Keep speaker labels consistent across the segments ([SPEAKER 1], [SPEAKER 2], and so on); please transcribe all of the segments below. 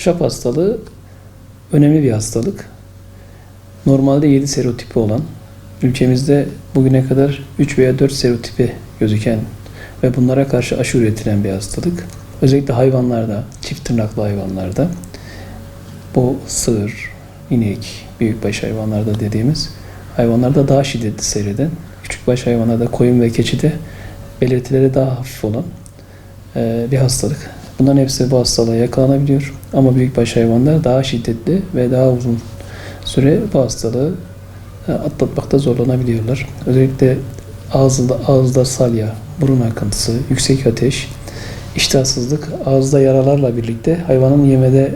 [SPEAKER 1] şap hastalığı önemli bir hastalık. Normalde 7 serotipi olan, ülkemizde bugüne kadar 3 veya 4 serotipi gözüken ve bunlara karşı aşı üretilen bir hastalık. Özellikle hayvanlarda, çift tırnaklı hayvanlarda, bu sığır, inek, büyükbaş hayvanlarda dediğimiz hayvanlarda daha şiddetli seyreden, küçükbaş hayvanlarda koyun ve keçide belirtileri daha hafif olan bir hastalık. Bunların hepsi bu hastalığa yakalanabiliyor. Ama büyükbaş hayvanlar daha şiddetli ve daha uzun süre bu hastalığı e, atlatmakta zorlanabiliyorlar. Özellikle ağızda, ağızda salya, burun akıntısı, yüksek ateş, iştahsızlık, ağızda yaralarla birlikte hayvanın yemede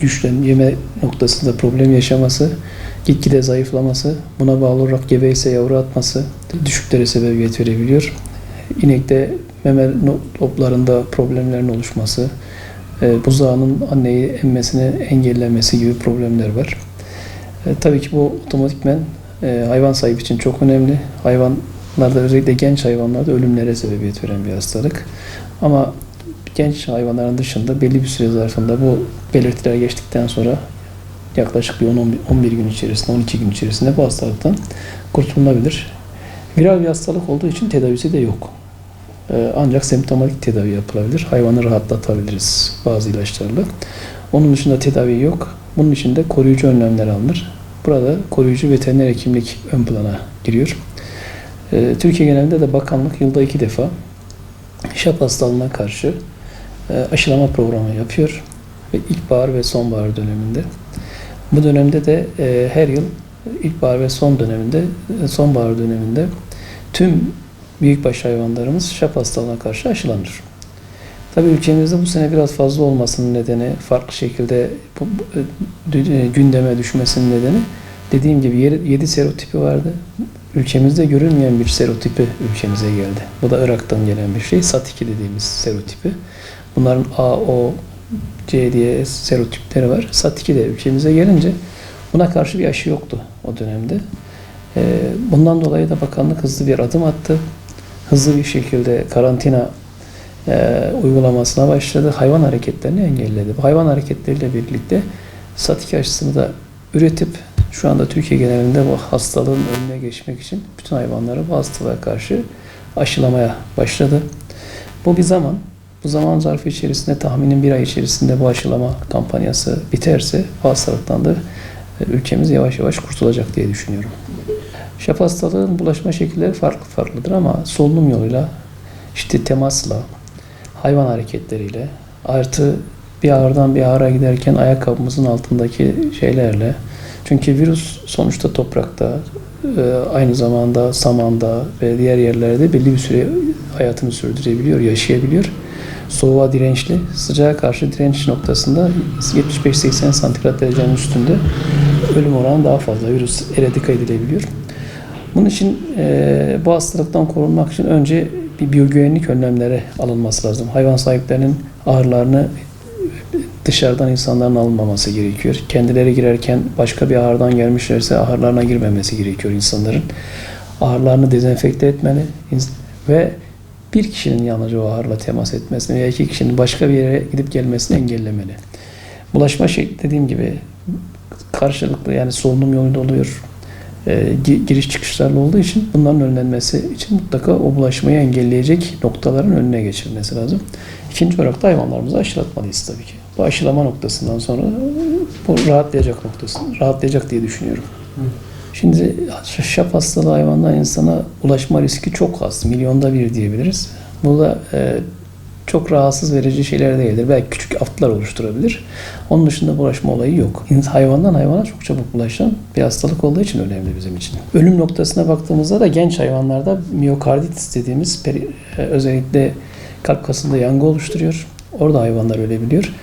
[SPEAKER 1] güçlen, yeme noktasında problem yaşaması, gitgide zayıflaması, buna bağlı olarak gebe ise yavru atması düşüklere sebebiyet verebiliyor. İnekte meme loblarında problemlerin oluşması, e, buzağının anneyi emmesini engellemesi gibi problemler var. E, tabii ki bu otomatikmen e, hayvan sahibi için çok önemli. Hayvanlarda özellikle genç hayvanlarda ölümlere sebebiyet veren bir hastalık. Ama genç hayvanların dışında belli bir süre zarfında bu belirtiler geçtikten sonra yaklaşık bir 10-11 gün içerisinde, 12 gün içerisinde bu hastalıktan kurtulunabilir. Viral bir hastalık olduğu için tedavisi de yok. Ee, Ancak semptomatik tedavi yapılabilir. Hayvanı rahatlatabiliriz bazı ilaçlarla. Onun dışında tedavi yok. Bunun için de koruyucu önlemler alınır. Burada koruyucu veteriner hekimlik ön plana giriyor. Ee, Türkiye genelinde de bakanlık yılda iki defa şap hastalığına karşı e, aşılama programı yapıyor. Ve ilkbahar ve sonbahar döneminde. Bu dönemde de e, her yıl ilkbahar ve son döneminde, e, sonbahar döneminde tüm büyükbaş hayvanlarımız şap hastalığına karşı aşılanır. Tabii ülkemizde bu sene biraz fazla olmasının nedeni, farklı şekilde bu, bu, e, gündeme düşmesinin nedeni dediğim gibi 7 serotipi vardı. Ülkemizde görünmeyen bir serotipi ülkemize geldi. Bu da Irak'tan gelen bir şey. SAT2 dediğimiz serotipi. Bunların A, O, C diye serotipleri var. SAT2 de ülkemize gelince buna karşı bir aşı yoktu o dönemde. Ee, Bundan dolayı da bakanlık hızlı bir adım attı. Hızlı bir şekilde karantina e, uygulamasına başladı. Hayvan hareketlerini engelledi. Bu hayvan hareketleriyle birlikte SAT2 aşısını da üretip şu anda Türkiye genelinde bu hastalığın önüne geçmek için bütün hayvanları bu hastalığa karşı aşılamaya başladı. Bu bir zaman. Bu zaman zarfı içerisinde tahminin bir ay içerisinde bu aşılama kampanyası biterse bu hastalıktan da ülkemiz yavaş yavaş kurtulacak diye düşünüyorum. Şap hastalığın bulaşma şekilleri farklı farklıdır ama solunum yoluyla, işte temasla, hayvan hareketleriyle, artı bir ağırdan bir ağıra giderken ayakkabımızın altındaki şeylerle, çünkü virüs sonuçta toprakta, e, aynı zamanda samanda ve diğer yerlerde belli bir süre hayatını sürdürebiliyor, yaşayabiliyor. Soğuğa dirençli, sıcağa karşı direnç noktasında 75-80 santigrat derecenin üstünde ölüm oranı daha fazla. Virüs eradika edilebiliyor. Bunun için e, bu hastalıktan korunmak için önce bir biyogüvenlik önlemleri alınması lazım. Hayvan sahiplerinin ahırlarını dışarıdan insanların alınmaması gerekiyor. Kendileri girerken başka bir ahırdan gelmişlerse ahırlarına girmemesi gerekiyor insanların. Ahırlarını dezenfekte etmeli ve bir kişinin yalnızca o ahırla temas etmesini veya iki kişinin başka bir yere gidip gelmesini engellemeli. Bulaşma şekli dediğim gibi karşılıklı yani solunum yoluyla oluyor, giriş çıkışlarla olduğu için bunların önlenmesi için mutlaka o bulaşmayı engelleyecek noktaların önüne geçilmesi lazım. İkinci olarak da hayvanlarımızı aşılatmalıyız tabii ki. Bu aşılama noktasından sonra bu rahatlayacak noktası, rahatlayacak diye düşünüyorum. Şimdi şap hastalığı hayvandan insana ulaşma riski çok az. Milyonda bir diyebiliriz. Bu da e, çok rahatsız verici şeyler değildir. Belki küçük aftlar oluşturabilir. Onun dışında bulaşma olayı yok. Hayvandan hayvana çok çabuk bulaşan bir hastalık olduğu için önemli bizim için. Ölüm noktasına baktığımızda da genç hayvanlarda miyokarditis dediğimiz e, özellikle kalp kasında yangı oluşturuyor. Orada hayvanlar ölebiliyor.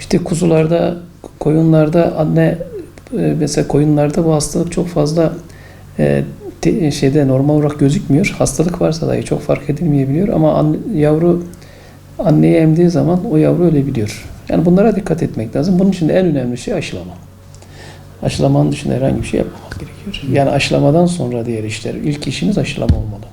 [SPEAKER 1] İşte kuzularda, koyunlarda anne e, mesela koyunlarda bu hastalık çok fazla e, şeyde normal olarak gözükmüyor. Hastalık varsa dahi çok fark edilmeyebiliyor ama anne, yavru anneyi emdiği zaman o yavru ölebiliyor. Yani bunlara dikkat etmek lazım. Bunun için de en önemli şey aşılama. Aşılamanın dışında herhangi bir şey yapmamak gerekiyor. Yani aşılamadan sonra diğer işler. İlk işimiz aşılama olmalı.